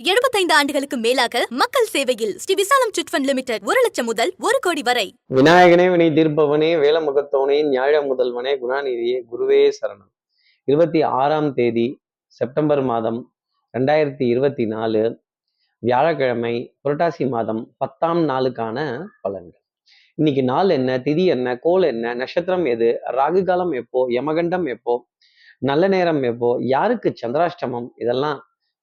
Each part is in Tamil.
75 ஆண்டுகளுக்கு மேலாக மக்கள் சேவையில் ஸ்ரீ விசாலம் சிட்ஃபண்ட் லிமிடெட் ஒரு லட்சம் முதல் ஒரு கோடி வரை. விநாயகனே வினை தீர்ப்பவனே வேலமுகத்தோனே ஞாழ முதல்வனே குணாநிதியே குருவே சரணம். இருபத்தி ஆறாம் தேதி செப்டம்பர் மாதம் ரெண்டாயிரத்தி இருபத்தி நாலு வியாழக்கிழமை புரட்டாசி மாதம் பத்தாம் நாளுக்கான பலன்கள். இன்னைக்கு நாள் என்ன திதி என்ன கோல் என்ன நட்சத்திரம் எது ராகு காலம் எப்போ யமகண்டம் எப்போ நல்ல நேரம் எப்போ யாருக்கு சந்திராஷ்டமம் இதெல்லாம்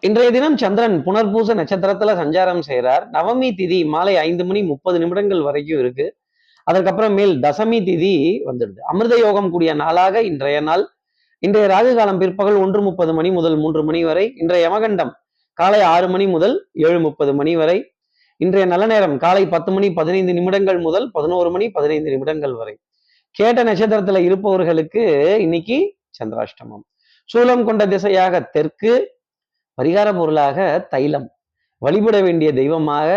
இன்றைய தினம் சந்திரன் புனர்பூச நட்சத்திரத்துல சஞ்சாரம் செய்கிறார் நவமி திதி மாலை ஐந்து மணி முப்பது நிமிடங்கள் வரைக்கும் இருக்கு. அதற்கப்புறமேல் மேல் தசமி திதி வந்துடுது. அமிர்த யோகம் கூடிய நாளாக இன்றைய நாள். இன்றைய ராகு காலம் பிற்பகல் ஒன்று முப்பது மணி முதல் மூன்று மணி வரை. இன்றைய யமகண்டம் காலை ஆறு மணி முதல் ஏழு முப்பது மணி வரை. இன்றைய நல்ல நேரம் காலை பத்து மணி பதினைந்து நிமிடங்கள் முதல் பதினோரு மணி பதினைந்து நிமிடங்கள் வரை. கேட்ட நட்சத்திரத்துல இருப்பவர்களுக்கு இன்னைக்கு சந்திராஷ்டமம். சூலம் கொண்ட திசையாக தெற்கு பரிகார பொருளாக தைலம். வழிபட வேண்டிய தெய்வமாக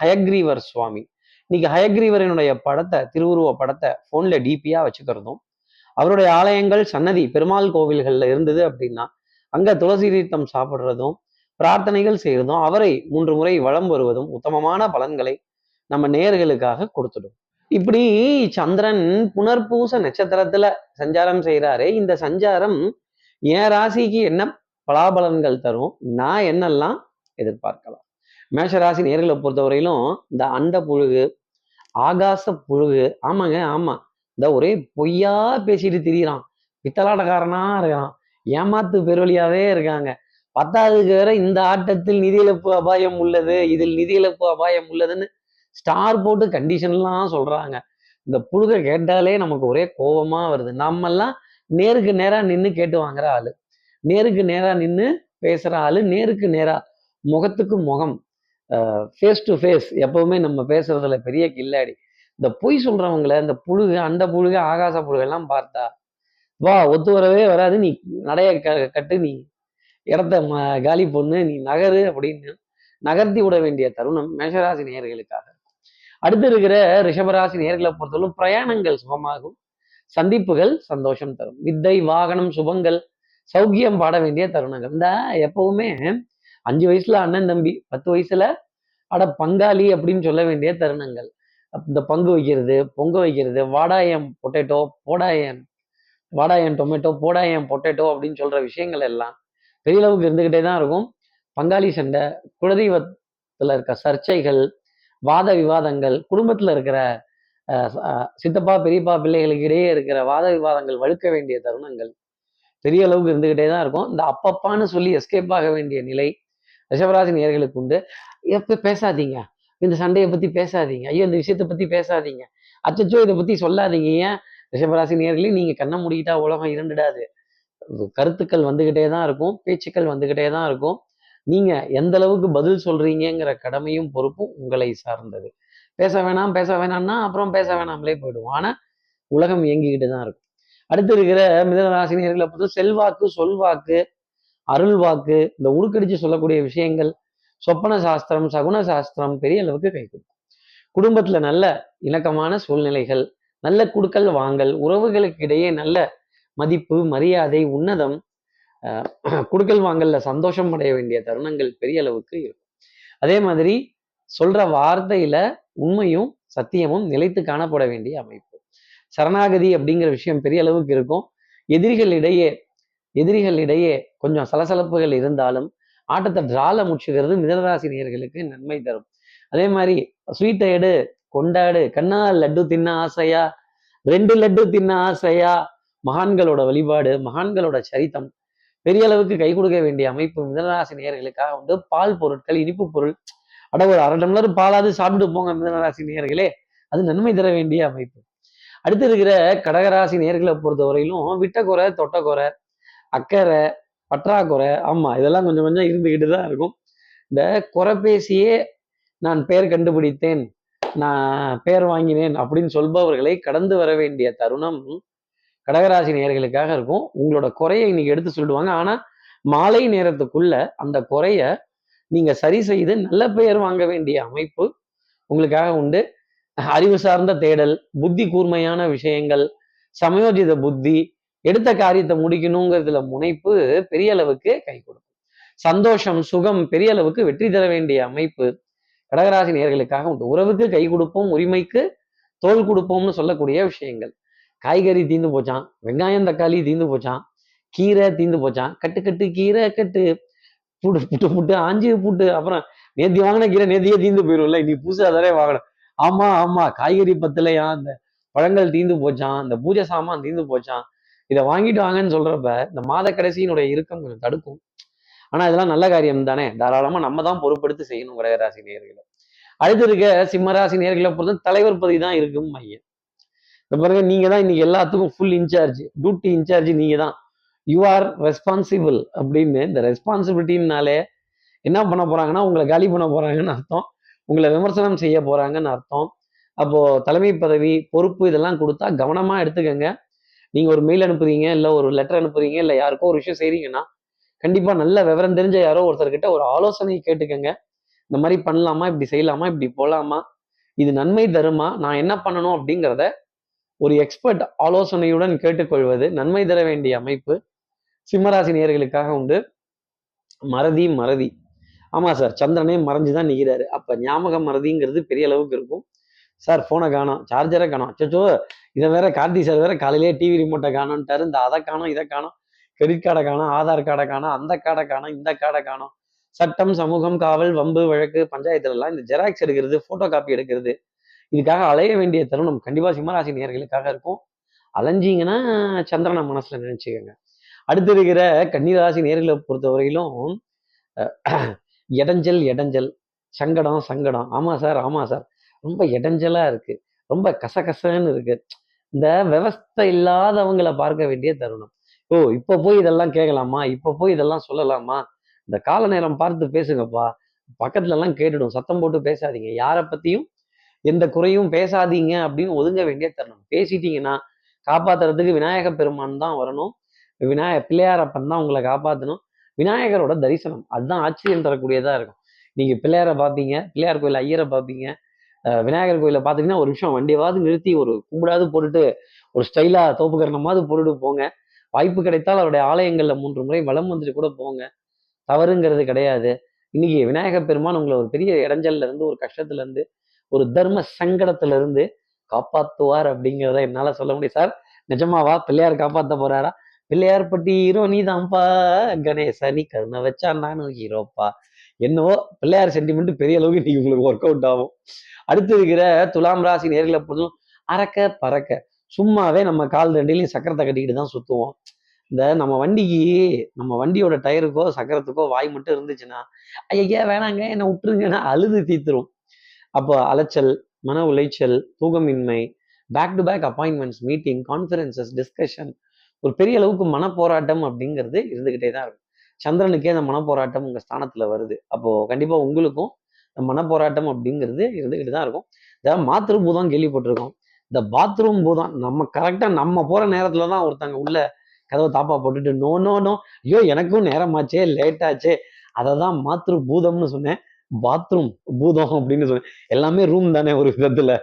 ஹயக்ரீவர் சுவாமி. இன்னைக்கு ஹயக்ரீவரனுடைய படத்தை திருவுருவ படத்தை போன்ல டிபியா வச்சுக்கிறதும் அவருடைய ஆலயங்கள் சன்னதி பெருமாள் கோவில்கள்ல இருந்தது அப்படின்னா அங்க துளசி தீர்த்தம் சாப்பிடுறதும் பிரார்த்தனைகள் செய்யறதும் அவரை மூன்று முறை வளம் வருவதும் உத்தமமான பலன்களை நம்ம நேர்களுக்காக கொடுத்துடும். இப்படி சந்திரன் புனர்பூச நட்சத்திரத்துல சஞ்சாரம் செய்கிறாரே இந்த சஞ்சாரம் என் ராசிக்கு என்ன பலாபலன்கள் தரும். நான் என்னெல்லாம் எதிர்பார்க்கலாம்? மேஷராசி நேர்களை பொறுத்தவரையிலும் இந்த அண்ட புழுகு ஆகாச புழுகு ஆமாங்க ஆமா. இந்த ஒரே பொய்யா பேசிட்டு திரியிறான். பித்தலாட்டக்காரனா இருக்கான் ஏமாத்து பெருவழியாவே இருக்காங்க. பத்தாவதுக்கு வேற இந்த ஆட்டத்தில் நிதி இழப்பு அபாயம் உள்ளது இதில் நிதி இழப்பு அபாயம் உள்ளதுன்னு ஸ்டார் போட்டு கண்டிஷன்லாம் சொல்றாங்க. இந்த புழுகை கேட்டாலே நமக்கு ஒரே கோபமா வருது. நம்மெல்லாம் நேருக்கு நேரா நின்று கேட்டு வாங்குற ஆளு. நேருக்கு நேரா நின்று பேசுற ஆளு நேருக்கு நேரா. முகத்துக்கு முகம். ஃபேஸ் டு ஃபேஸ் எப்பவுமே நம்ம பேசுறதுல பெரிய கில்லாடி. இந்த பொய் சொல்றவங்கள இந்த புழுகு அந்த புழுகு ஆகாச புழுகெல்லாம் பார்த்தா வா ஒத்து வரவே வராது. நீ நடைய க கட்டு நீ இடத்த ம காலி பொண்ணு நீ நகரு அப்படின்னு நகர்த்தி விட வேண்டிய தருணம் மேஷராசி நேர்களுக்காக அடுத்து இருக்கிற ரிஷபராசி நேர்களை பொறுத்தவரை பிரயாணங்கள் சுகமாகும். சந்திப்புகள் சந்தோஷம் தரும். வித்தை வாகனம் சுபங்கள் சௌக்கியம் பாட வேண்டிய தருணங்கள். இந்த எப்பவுமே அஞ்சு வயசுல அண்ணன் தம்பி பத்து வயசுல அட பங்காளி அப்படின்னு சொல்ல வேண்டிய தருணங்கள். இந்த பங்கு வைக்கிறது பொங்க வைக்கிறது வாடாயம் பொட்டேட்டோ போடாயம் வாடாயம் டொமேட்டோ போடாயம் பொட்டேட்டோ அப்படின்னு சொல்ற விஷயங்கள் எல்லாம் பெரிய அளவுக்கு இருந்துகிட்டே தான் இருக்கும். பங்காளி சண்டை குலதெய்வத்துல இருக்க சர்ச்சைகள் வாத விவாதங்கள் குடும்பத்துல இருக்கிற சித்தப்பா பெரியப்பா பிள்ளைகளுக்கு இடையே இருக்கிற வாத விவாதங்கள் வழுக்க வேண்டிய தருணங்கள். பெரிய அளவுக்கு இருந்துகிட்டே தான் இருக்கும். இந்த அப்பப்பான்னு சொல்லி எஸ்கேப் ஆக வேண்டிய நிலை ரிஷபராசி நேர்களுக்கு உண்டு. எப்போ பேசாதீங்க. இந்த சண்டையை பற்றி பேசாதீங்க. ஐயோ இந்த விஷயத்தை பற்றி பேசாதீங்க. அச்சச்சோ இதை பற்றி சொல்லாதீங்க. ஏன்? ரிஷபராசி நேர்களே நீங்கள் கண்ணை முடிக்கிட்டா உலகம் இருந்துடாது. கருத்துக்கள் வந்துக்கிட்டே தான் இருக்கும். பேச்சுக்கள் வந்துக்கிட்டே தான் இருக்கும். நீங்கள் எந்த அளவுக்கு பதில் சொல்கிறீங்கிற கடமையும் பொறுப்பும் உங்களை சார்ந்தது. பேச வேணாம் பேச வேணாம்னா அப்புறம் பேச வேணாமலே போயிடுவோம். ஆனால் உலகம் இயங்கிக்கிட்டு தான் இருக்கும். அடுத்து இருக்கிற மிதனராசினியர்களை பொறுத்து செல்வாக்கு சொல்வாக்கு அருள் வாக்கு இந்த உருக்கடிச்சு சொல்லக்கூடிய விஷயங்கள் சொப்பன சாஸ்திரம் சகுன சாஸ்திரம் பெரிய அளவுக்கு கை கொடுக்கும். குடும்பத்துல நல்ல இணக்கமான சூழ்நிலைகள் நல்ல குடுக்கல் வாங்கல் உறவுகளுக்கு இடையே நல்ல மதிப்பு மரியாதை உன்னதம் குடுக்கல் வாங்கல்ல சந்தோஷம் அடைய வேண்டிய தருணங்கள் பெரிய அளவுக்கு இருக்கும். அதே மாதிரி சொல்ற வார்த்தையில உண்மையும் சத்தியமும் நிலைத்து காணப்பட வேண்டிய அமைப்பு. சரணாகதி அப்படிங்கிற விஷயம் பெரிய அளவுக்கு இருக்கும். எதிரிகளிடையே எதிரிகளிடையே கொஞ்சம் சலசலப்புகள் இருந்தாலும் ஆட்டத்தை டிரால முடிச்சுக்கிறது மிதனராசி நேர்களுக்கு நன்மை தரும். அதே மாதிரி ஸ்வீட்டை எடு கொண்டாடு கண்ணா லட்டு தின்ன ஆசையா ரெண்டு லட்டு தின்ன ஆசையா மகான்களோட வழிபாடு மகான்களோட சரித்தம் பெரிய அளவுக்கு கை கொடுக்க வேண்டிய அமைப்பு மிதனராசி நேர்களுக்காக வந்து பால் பொருட்கள் இனிப்பு பொருள் அட ஒரு அரை டம்ளர் பாலாவது சாப்பிட்டு போங்க மிதனராசி நேர்களே அது நன்மை தர வேண்டிய அமைப்பு. அடுத்து இருக்கிற கடகராசி நேர்களை பொறுத்தவரையிலும் விட்டக்குறை தொட்டக்குறை அக்கறை பற்றாக்குறை ஆமாம் இதெல்லாம் கொஞ்சம் கொஞ்சம் இருந்துக்கிட்டு தான் இருக்கும். இந்த குறை பேசியே நான் பெயர் கண்டுபிடித்தேன் நான் பெயர் வாங்கினேன் அப்படின்னு சொல்பவர்களை கடந்து வர வேண்டிய தருணம் கடகராசி நேயர்களுக்காக இருக்கும். உங்களோட குறையை இன்னைக்கு எடுத்து சொல்லிடுவாங்க. ஆனால் மாலை நேரத்துக்குள்ள அந்த குறைய நீங்க சரி செய்து நல்ல பெயர் வாங்க வேண்டிய அமைப்பு உங்களுக்காக உண்டு. அறிவு சார்ந்த தேடல் புத்தி கூர்மையான விஷயங்கள் சமயோஜித புத்தி எடுத்த காரியத்தை முடிக்கணுங்கிறதுல முனைப்பு பெரிய அளவுக்கு கை கொடுக்கும். சந்தோஷம் சுகம் பெரிய அளவுக்கு வெற்றி தர வேண்டிய அமைப்பு கடகராசி நேர்களுக்காக உண்டு. உறவுக்கு கை கொடுப்போம் உரிமைக்கு தோல் கொடுப்போம்னு சொல்லக்கூடிய விஷயங்கள். காய்கறி தீந்து போச்சான் வெங்காயம் தக்காளி தீந்து போச்சான் கீரை தீந்து போச்சான் கட்டு கட்டு கீரை கட்டு. புட்டு புட்டு புட்டு ஆஞ்சி புட்டு. அப்புறம் நேத்தி வாங்கின கீரை நேத்தியே தீந்து போயிரும்ல நீ புதுசாக தானே வாங்கணும். ஆமா ஆமா. காய்கறி பத்தலையா? அந்த பழங்கள் தீந்து போச்சான் இந்த பூஜை சாமான் தீந்து போச்சான் இதை வாங்கிட்டு வாங்கன்னு சொல்றப்ப இந்த மாத கடைசியினுடைய இறுக்கம் கொஞ்சம் தடுக்கும். ஆனா இதெல்லாம் நல்ல காரியம் தானே தாராளமா நம்ம தான் பொறுப்படுத்தி செய்யணும் கடகராசி நேர்களை அடுத்து இருக்க சிம்மராசி நேர்களை பொறுத்த தலைவர் பதவி தான் இருக்கும் மையம். இப்ப பாருங்க நீங்க தான் இன்னைக்கு எல்லாத்துக்கும் ஃபுல் இன்சார்ஜ் டியூட்டி இன்சார்ஜ் நீங்க தான். யூ ஆர் ரெஸ்பான்சிபிள் அப்படின்னு இந்த ரெஸ்பான்சிபிலிட்டினாலே என்ன பண்ண போறாங்கன்னா உங்களை காலி பண்ண போறாங்கன்னு அர்த்தம். உங்களை விமர்சனம் செய்ய போறாங்கன்னு அர்த்தம். அப்போ தலைமை பதவி பொறுப்பு இதெல்லாம் கொடுத்தா கவனமா எடுத்துக்கங்க. நீங்க ஒரு மெயில் அனுப்புறீங்க இல்ல ஒரு லெட்டர் அனுப்புறீங்க இல்ல யாருக்கோ ஒரு விஷயம் செய்றீங்கன்னா கண்டிப்பா நல்ல விவரம் தெரிஞ்ச யாரோ ஒருத்தர்கிட்ட ஒரு ஆலோசனை கேட்டுக்கங்க. இந்த மாதிரி பண்ணலாமா இப்படி செய்யலாமா இப்படி போலாமா இது நன்மை தருமா நான் என்ன பண்ணணும் அப்படிங்கிறத ஒரு எக்ஸ்பர்ட் ஆலோசனையுடன் கேட்டுக்கொள்வது நன்மை தர வேண்டிய அமைப்பு. சிம்மராசினியர்களுக்காக உண்டு. மறதி மறதி. ஆமாம் சார். சந்திரனே மறைஞ்சு தான் நிற்கிறாரு அப்போ ஞாபகம் மறதிங்கிறது பெரிய அளவுக்கு இருக்கும். சார் ஃபோனை காணோம். சார்ஜரை காணோம். அச்சோ இதை வேற கார்த்தி சார் வேற காலையிலேயே டிவி ரிமோட்டை காணோன்ட்டாரு இந்த அதை காணோம் இதை காணோம். கிரெடிட் கார்டை காணோம் ஆதார் கார்டை காணோம் அந்த கார்டை காணோம் இந்த கார்டை காணோம். சட்டம் சமூகம் காவல் வம்பு வழக்கு பஞ்சாயத்துலலாம் இந்த ஜெராக்ஸ் எடுக்கிறது ஃபோட்டோ காப்பி எடுக்கிறது. இதுக்காக அலைய வேண்டிய தருணம் கண்டிப்பாக சிம்மராசி நேர்களுக்காக இருக்கும். அலைஞ்சிங்கன்னா சந்திரனை மனசில் நினச்சிக்கோங்க. அடுத்து இருக்கிற கன்னிராசி நேர்களை பொறுத்தவரையிலும் இடைஞ்சல் இடைஞ்சல். சங்கடம் சங்கடம். ஆமாம் சார் ஆமாம் சார். ரொம்ப இடைஞ்சலாக இருக்குது ரொம்ப கசகசன்னு இருக்குது இந்த விவஸ்தை இல்லாதவங்களை பார்க்க வேண்டிய தருணம். ஓ இப்போ போய் இதெல்லாம் கேட்கலாமா? இப்போ போய் இதெல்லாம் சொல்லலாமா? இந்த கால நேரம் பார்த்து பேசுங்கப்பா. பக்கத்துலலாம் கேட்டுடும். சத்தம் போட்டு பேசாதீங்க. யாரை பற்றியும் எந்த குறையும் பேசாதீங்க அப்படின்னு ஒதுங்க வேண்டிய தருணம். பேசிட்டீங்கன்னா காப்பாத்துறதுக்கு விநாயக பெருமான் தான் வரணும். விநாயக பிள்ளையாரப்பன் தான் உங்களை காப்பாற்றணும் விநாயகரோட தரிசனம் அதுதான் ஆச்சரியம் தரக்கூடியதா இருக்கும். நீங்க பிள்ளையாரை பார்ப்பீங்க பிள்ளையார் கோயில் ஐயரை பார்ப்பீங்க. விநாயகர் கோயில பார்த்தீங்கன்னா ஒரு நிமிஷம் வண்டியவாது நிறுத்தி ஒரு கும்பிடாது போட்டுட்டு ஒரு ஸ்டைலா தோப்புக்கரணமாவது போட்டுட்டு போங்க. வாய்ப்பு கிடைத்தால் அவருடைய ஆலயங்கள்ல மூன்று முறை வளம் வந்துட்டு கூட போங்க. தவறுங்கிறது கிடையாது. இன்னைக்கு விநாயக பெருமான் உங்களை ஒரு பெரிய இடைஞ்சல்ல இருந்து ஒரு கஷ்டத்துல இருந்து ஒரு தர்ம சங்கடத்துல இருந்து காப்பாத்துவார் அப்படிங்கிறத என்னால சொல்ல முடியும். சார் நிஜமாவா பிள்ளையார் காப்பாத்த போறாரா? பிள்ளையார்பட்டி ஹீரோ நீதான்ப்பா கணேசா நீ கருணை வச்சா நானும் ஹீரோப்பா என்னவோ பிள்ளையார் சென்டிமெண்ட் பெரிய அளவுக்கு இன்னைக்கு உங்களுக்கு ஒர்க் அவுட் ஆகும். அடுத்து இருக்கிற துலாம் ராசி நேர்களை பொறுத்தும் அறக்க பறக்க. சும்மாவே நம்ம கால் ரெண்டிலையும் சக்கரத்தை கட்டிக்கிட்டு தான் சுற்றுவோம் இந்த நம்ம வண்டிக்கு நம்ம வண்டியோட டயருக்கோ சக்கரத்துக்கோ வாய் மட்டும் இருந்துச்சுன்னா ஐயா வேணாங்க என்னை விட்டுருங்கன்னா அழுது தீத்துரும் அப்போ அலைச்சல் மன உளைச்சல் தூக்கமின்மை back to back appointments meeting conferences discussion ஒரு பெரிய அளவுக்கு மனப்போராட்டம் அப்படிங்கிறது இருந்துக்கிட்டே தான் இருக்கும். சந்திரனுக்கே அந்த மனப்போராட்டம் உங்கள் ஸ்தானத்தில் வருது. அப்போது கண்டிப்பாக உங்களுக்கும் இந்த மனப்போராட்டம் அப்படிங்கிறது இருந்துக்கிட்டு தான் இருக்கும். இதை மாத்திரு பூதம் கேள்விப்பட்டிருக்கோம். இந்த பாத்ரூம் பூதம் நம்ம கரெக்டாக நம்ம போகிற நேரத்தில் தான் ஒருத்தங்க உள்ள கதவை தாப்பா போட்டுட்டு நோ நோ நோ ஐயோ எனக்கும் நேரமாச்சே லேட்டாச்சே. அதை தான் மாத்ரு பூதம்னு சொன்னேன். பாத்ரூம் பூதம் அப்படின்னு சொன்னேன். எல்லாமே ரூம் தானே ஒரு விதத்தில்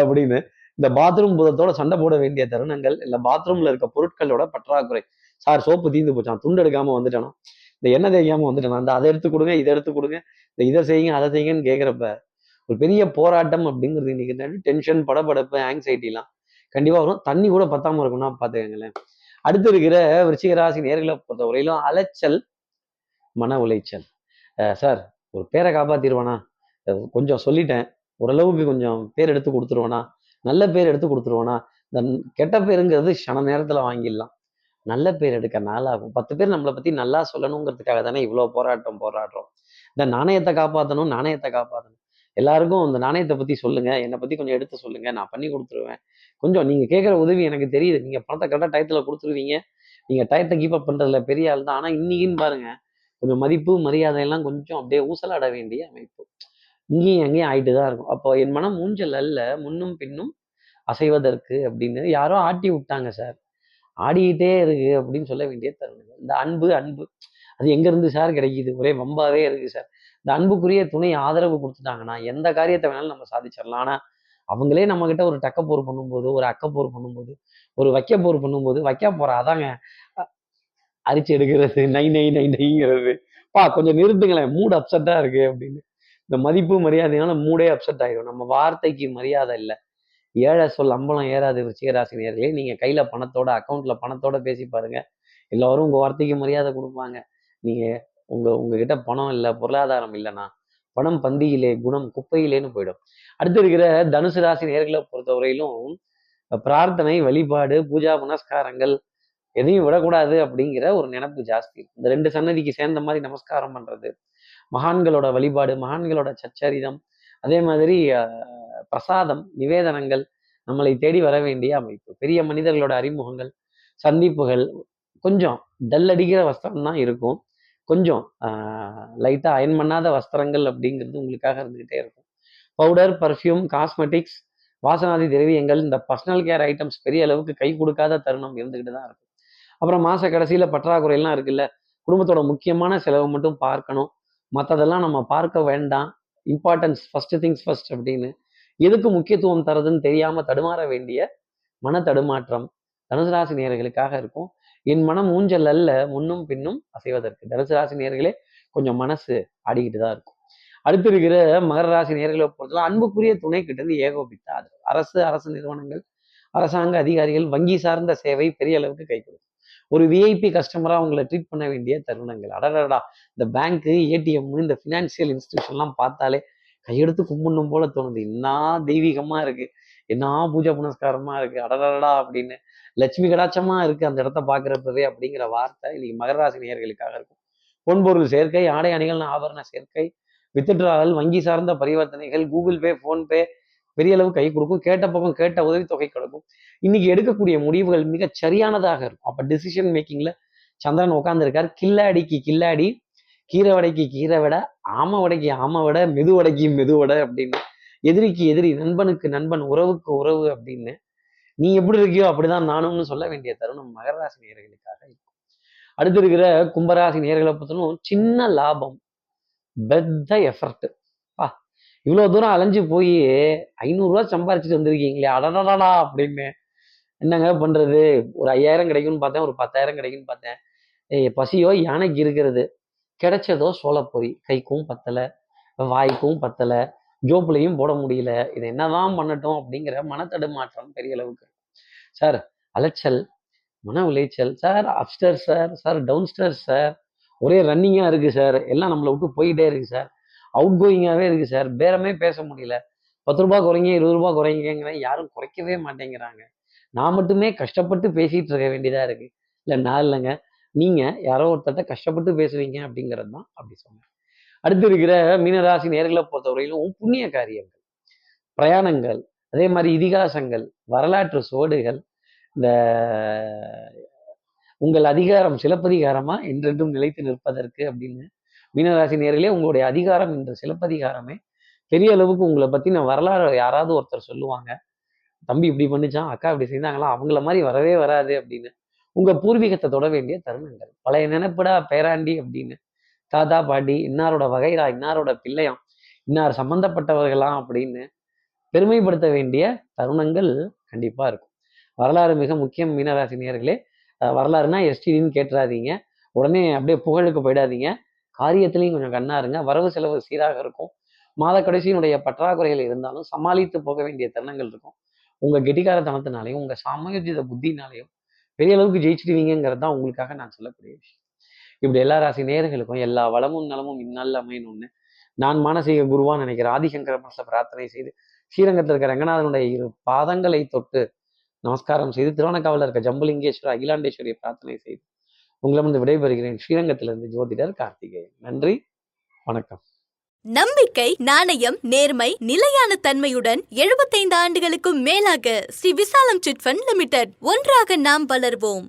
அப்படின்னு. இந்த பாத்ரூம் பூதத்தோட சண்டை போட வேண்டிய தருணங்கள் இல்லை பாத்ரூம்ல இருக்க பொருட்களோட பற்றாக்குறை. சார் சோப்பு தீந்து போச்சான் துண்டு எடுக்காம வந்துட்டானோ? இந்த எண்ணெய் தேய்க்காம வந்துட்டானா? அந்த அதை எடுத்து கொடுங்க இதை எடுத்து கொடுங்க இந்த இதை செய்யுங்க அதை செய்யுங்கன்னு கேட்குறப்ப ஒரு பெரிய போராட்டம் அப்படிங்கிறது இன்னைக்கு டென்ஷன் படபடப்பு ஆங்ஸைட்டிலாம் கண்டிப்பாக வரும். தண்ணி கூட பத்தாம இருக்கும்னா பார்த்துக்கங்களேன் அடுத்து இருக்கிற விருச்சிகராசி நேர்களை பொறுத்த பொறுத்தவரையிலும் அலைச்சல் மன உளைச்சல். சார் ஒரு பேரை காப்பாத்திடுவானா? கொஞ்சம் சொல்லிட்டேன். ஓரளவுக்கு கொஞ்சம் பேர் எடுத்து கொடுத்துருவானா? நல்ல பேர் எடுத்து கொடுத்துருவானா இந்த கெட்ட பேருங்கிறது க்ஷண நேரத்துல வாங்கிடலாம். நல்ல பேர் எடுக்க நாளாகும் பத்து பேர் நம்மளை பத்தி நல்லா சொல்லணுங்கிறதுக்காக தானே இவ்வளவு போராட்டம் போராடுறோம். இந்த நாணயத்தை காப்பாற்றணும் நாணயத்தை காப்பாற்றணும் எல்லாருக்கும் இந்த நாணயத்தை பத்தி சொல்லுங்க என்னை பத்தி கொஞ்சம் எடுத்து சொல்லுங்க நான் பண்ணி கொடுத்துருவேன். கொஞ்சம் நீங்க கேட்குற உதவி எனக்கு தெரியுது. நீங்க பணத்தை கரெக்டாக டயத்துல கொடுத்துருவீங்க. நீங்க டயத்தை கீப் அப் பண்றதுல பெரிய ஆள் தான். ஆனா இன்னைக்குன்னு பாருங்க கொஞ்சம் மதிப்பு மரியாதையெல்லாம் கொஞ்சம் அப்படியே ஊசலாட வேண்டிய அமைப்பு. இங்கேயும் அங்கேயும் ஆயிட்டு தான் இருக்கும். அப்போ என் மனம் மூஞ்சல் அல்ல முன்னும் பின்னும் அசைவதற்கு அப்படின்னு யாரோ ஆட்டி விட்டாங்க சார். ஆடிக்கிட்டே இருக்கு அப்படின்னு சொல்ல வேண்டிய தருணங்கள். இந்த அன்பு அன்பு. அது எங்கேருந்து சார் கிடைக்குது? ஒரே வம்பாவே இருக்குது சார். இந்த அன்புக்குரிய துணை ஆதரவு கொடுத்துட்டாங்கன்னா எந்த காரியத்தை வேணாலும் நம்ம சாதிச்சிடலாம். ஆனால் அவங்களே நம்மக்கிட்ட ஒரு டக்கப்போர் பண்ணும்போது ஒரு அக்கப்போர் பண்ணும்போது ஒரு வைக்கப்போர் பண்ணும்போது வைக்க போற அதாங்க. அரிச்சு எடுக்கிறது. நை நை நை நைங்கிறது. பா கொஞ்சம் நிறுத்துங்களேன். மூட் அப்செட்டாக இருக்கு அப்படின்னு. இந்த மதிப்பு மரியாதைனால மூடே அப்செட் ஆயிடும் நம்ம வார்த்தைக்கு மரியாதை இல்லை. ஏழை சொல் அம்பலம் ஏறாது விருச்சிகராசி நேர்களே நீங்க கையில பணத்தோட அக்கௌண்ட்ல பணத்தோட பேசி பாருங்க. எல்லாரும் உங்க வார்த்தைக்கு மரியாதை கொடுப்பாங்க. நீங்க உங்க உங்ககிட்ட பணம் இல்லை பொருளாதாரம் இல்லைன்னா பணம் பந்தியிலே குணம் குப்பையிலேன்னு போயிடும். அடுத்து இருக்கிற தனுசு ராசி நேர்களை பொறுத்தவரையிலும் பிரார்த்தனை வழிபாடு பூஜா புனஸ்காரங்கள் எதையும் விடக்கூடாது அப்படிங்கிற ஒரு நினைப்பு ஜாஸ்தி. இந்த ரெண்டு சன்னதிக்கு சேர்ந்த மாதிரி நமஸ்காரம் பண்றது மகான்களோட வழிபாடு மகான்களோட சச்சரிதம் அதே மாதிரி பிரசாதம் நிவேதனங்கள் நம்மளை தேடி வர வேண்டிய அமைப்பு. பெரிய மனிதர்களோட அறிமுகங்கள் சந்திப்புகள் கொஞ்சம் டல்லடிக்கிற வஸ்திரம் தான் இருக்கும். கொஞ்சம் லைட்டாக அயன் பண்ணாத வஸ்திரங்கள் அப்படிங்கிறது உங்களுக்காக இருந்துக்கிட்டே இருக்கும். பவுடர் பர்ஃப்யூம் காஸ்மெட்டிக்ஸ் வாசனாதி திரவியங்கள் இந்த பர்சனல் கேர் ஐட்டம்ஸ் பெரிய அளவுக்கு கை கொடுக்காத தருணம் இருந்துக்கிட்டு தான் இருக்கும். அப்புறம் மாத கடைசியில் பற்றாக்குறையெல்லாம் இருக்குல்ல குடும்பத்தோட முக்கியமான செலவு மட்டும் பார்க்கணும். மற்றதெல்லாம் நம்ம பார்க்க வேண்டாம். இம்பார்ட்டன்ஸ் ஃபஸ்ட்டு திங்ஸ் ஃபர்ஸ்ட் அப்படின்னு. எதுக்கு முக்கியத்துவம் தரதுன்னு தெரியாமல் தடுமாற வேண்டிய மன தடுமாற்றம் தனுசு ராசி நேர்களுக்காக இருக்கும். என் மனம் ஊஞ்சல் அல்ல முன்னும் பின்னும் அசைவதற்கு. தனுசு ராசி நேர்களே கொஞ்சம் மனசு ஆடிக்கிட்டு தான் இருக்கும். அடுத்து இருக்கிற மகர ராசி நேர்களை பொறுத்தலாம் அன்புக்குரிய துணை கிட்டது இருந்து ஏகோபித்த ஆதரவு. அரசு அரசு நிறுவனங்கள் அரசாங்க அதிகாரிகள் வங்கி சார்ந்த சேவை பெரிய அளவுக்கு கை கொடுக்கும். ஒரு விஐபி கஸ்டமராக அவங்கள ட்ரீட் பண்ண வேண்டிய தருணங்கள். அடடடா இந்த பேங்க்கு ஏடிஎம் இந்த ஃபினான்சியல் இன்ஸ்டியூஷன்லாம் பார்த்தாலே கையெடுத்து கும்பிடணும் போல தோணுது. என்ன தெய்வீகமாக இருக்குது என்ன பூஜை புனஸ்காரமாக இருக்குது அடடடா அப்படின்னு லட்சுமி கடாட்சமாக இருக்குது அந்த இடத்த பார்க்குறப்பவே அப்படிங்கிற வார்த்தை இன்னைக்கு மகராசி நேயர்களுக்காக இருக்கும். பொன்பொருள் சேர்க்கை ஆடை அணிகள் ஆபரண சேர்க்கை வித்ட்ராவல் வங்கி சார்ந்த பரிவர்த்தனைகள் கூகுள் பே ஃபோன்பே பெரிய அளவு கை கொடுக்கும். கேட்ட பக்கம் கேட்ட உதவித்தொகை கொடுக்கும். இன்னைக்கு எடுக்கக்கூடிய முடிவுகள் மிக சரியானதாக இருக்கும். அப்ப டிசிஷன் மேக்கிங்ல சந்திரன் உட்கார்ந்துருக்கார். கில்லாடிக்கு கில்லாடி கீரை வடைக்கு கீரை விட ஆம வடைக்கு ஆம விட மெது வடைக்கு மெது வடை அப்படின்னு எதிரிக்கு எதிரி நண்பனுக்கு நண்பன் உறவுக்கு உறவு அப்படின்னு நீ எப்படி இருக்கியோ அப்படிதான் நானும்னு சொல்ல வேண்டிய தருணம் மகராசி நேர்களுக்காக இருக்கும். அடுத்து இருக்கிற கும்பராசி நேர்களை பொறுத்தவரைக்கும் சின்ன லாபம் பெத்த எஃபர்ட் இவ்வளோ தூரம் அலைஞ்சு போய் ஐநூறுரூவா சம்பாரிச்சிட்டு வந்திருக்கீங்களே அடடடா அப்படின்னு. என்னங்க பண்ணுறது ஒரு ஐயாயிரம் கிடைக்கும்னு பார்த்தேன் ஒரு பத்தாயிரம் கிடைக்கும்னு பார்த்தேன். ஏய் பசியோ யானைக்கு இருக்கிறது. கிடைச்சதோ சோளப்பொறி. கைக்கும் பத்தலை வாய்க்கும் பத்தலை ஜோப்புலையும் போட முடியல. இது என்னதான் பண்ணட்டும் அப்படிங்கிற மனத்தடுமாற்றம் பெரிய அளவுக்கு. சார் அலைச்சல் மன உளைச்சல். Sir upstair sir. Sir downstair sir. ஒரே ரன்னிங்காக இருக்குது சார். எல்லாம் நம்மளை விட்டு போயிட்டே இருக்குது சார். அவுட் கோயிங்காகவே இருக்குது சார் பேரமே பேச முடியல. பத்து ரூபா குறைங்க இருபது ரூபா குறைங்கிறேன் யாரும் குறைக்கவே மாட்டேங்கிறாங்க. நான் மட்டுமே கஷ்டப்பட்டு பேசிட்டு இருக்க வேண்டியதாக இருக்கு. இல்லை நான் இல்லைங்க. நீங்கள் யாரோ ஒருத்தர்ட்ட கஷ்டப்பட்டு பேசுவீங்க அப்படிங்கிறது தான் அப்படி சொன்னேன். அடுத்து இருக்கிற மீனராசி நேர்களை பொறுத்தவரையிலும் புண்ணிய காரியங்கள் பிரயாணங்கள் அதே மாதிரி இதிகாசங்கள் வரலாற்று சுவடுகள் இந்த உங்கள் அதிகாரம் சிலப்பதிகாரமா என்றென்றும் நிலைத்து நிற்பதற்கு அப்படின்னு மீனராசி நேர்களே உங்களுடைய அதிகாரம் என்ற சிலப்பதிகாரமே. பெரிய அளவுக்கு உங்களை பற்றின வரலாறு யாராவது ஒருத்தர் சொல்லுவாங்க. தம்பி இப்படி பண்ணிச்சான் அக்கா இப்படி செய்தாங்களா அவங்கள மாதிரி வரவே வராது அப்படின்னு. உங்க பூர்வீகத்தை தொட வேண்டிய தருணங்கள். பழைய நினைப்படா பேராண்டி அப்படின்னு. தாத்தா பாட்டி இன்னாரோட வகைரா இன்னாரோட பிள்ளையாம் இன்னார் சம்பந்தப்பட்டவர்களாம் அப்படின்னு பெருமைப்படுத்த வேண்டிய தருணங்கள் கண்டிப்பா இருக்கும். வரலாறு மிக முக்கியம் மீனராசி நேயர்களே வரலாறுனா எஸ்டிடின்னு கேட்டுறாதீங்க. உடனே அப்படியே புகழுக்கு போயிடாதீங்க. காரியத்திலையும் கொஞ்சம் கண்ணா இருங்க. வரவு செலவு சீராக இருக்கும். மாத கடைசியினுடைய பற்றாக்குறைகள் இருந்தாலும் சமாளித்து போக வேண்டிய தருணங்கள் இருக்கும். உங்க கெட்டிக்காரத்தனத்தினாலையும் உங்க சமயோஜித புத்தினாலையும் பெரிய அளவுக்கு ஜெயிச்சிடுவீங்கிறது தான் உங்களுக்காக நான் சொல்லக்கூடிய விஷயம். இப்படி எல்லா ராசி நேர்களுக்கும் எல்லா வளமும் நலமும் இந்நாளில் அமையணும்னு நான் மானசீக குருவா நினைக்கிற ஆதிசங்கர மனச பிரார்த்தனை செய்து ஸ்ரீரங்கத்தில் இருக்க ரங்கநாதனுடைய இரு பாதங்களை தொட்டு நமஸ்காரம் செய்து திருவண்ணக்காவலில் இருக்க ஜம்புலிங்கேஸ்வரர் அகிலாண்டேஸ்வரியை பிரார்த்தனை செய்து உங்களிடமிருந்து விடைபெறுகிறேன். ஸ்ரீரங்கத்திலிருந்து ஜோதிடர் கார்த்திகேயன். நன்றி. வணக்கம். நம்பிக்கை நாணயம் நேர்மை நிலையான தன்மையுடன் 75 ஆண்டுகளுக்கும் மேலாக ஸ்ரீ விசாலம் சிட் ஃபண்ட் லிமிடெட். ஒன்றாக நாம் வளர்வோம்.